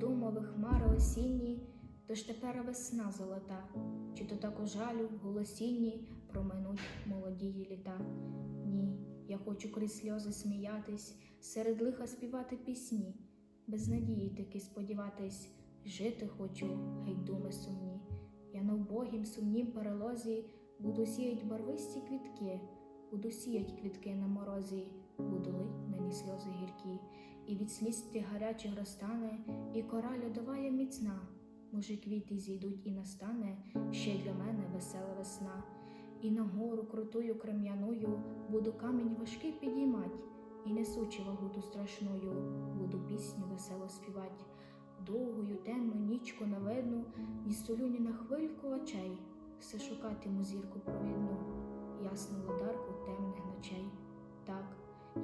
думови хмари осінні, то ж тепер весна золота, чи то так у жалю голосінні проминуть молодії літа. Ні, я хочу крізь сльози сміятись, серед лиха співати пісні, без надії таки сподіватись, жити хочу, геть думи сумні. Я на вбогім сумнім перелозі буду сіять барвисті квітки, буду сіять квітки на морозі, буду лить на від сліз тих гарячих розтане, і кора льодова є міцна. Може, квіти зійдуть і настане ще й для мене весела весна. І на гору крутую крем'яною буду камінь важкий підіймать, і несучи вагу ту страшною, буду пісню весело співать. Довгою темну нічку на видну, ні столю ні на хвильку очей, все шукатиму зірку провідну, ясну водарку темних ночей. Так,